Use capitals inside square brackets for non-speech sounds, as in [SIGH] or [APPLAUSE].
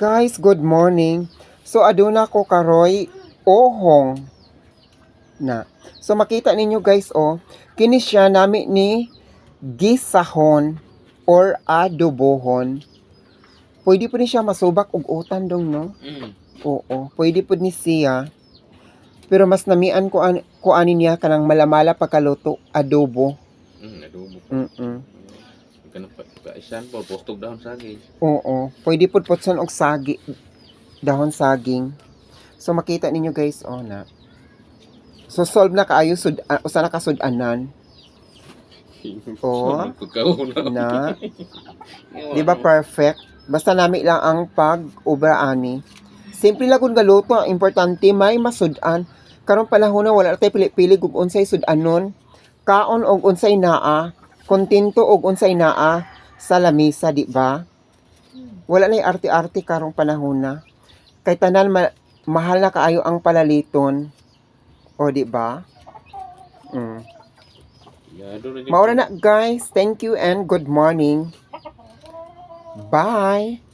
Guys, good morning. So aduna ko karoy ohong na. So makita ninyo guys oh, kini siya nami ni gisahon or adobohon. Pwede po ni siya masubak og utan dong no. Mm. Oo, pwede po ni siya. Pero mas namian ko an ko ani niya kanang malamala pagkaluto adobo. Mm, adobo. Mm. Kanang pa, pa isan po, postog dahon saging. Oo, pwede po putson og sagi dahon saging. So makita ninyo guys oh na. So solve na kaayo sud uh, usa na ka sudanan. [LAUGHS] Pagkauna. na. [LAUGHS] Di ba perfect? Basta nami lang ang pag-ubra ani. Simple lang kung galuto, importante may masudan. Karon panahon na wala na tayo pili-pili kung unsay sudanon. Kaon og unsay naa, kontento og unsay naa sa lamisa, di ba? Wala na arte-arte karong panahon na. Kay tanan ma- mahal na kaayo ang palaliton. O di ba? Mm. Maura na guys. Thank you and good morning. Bye.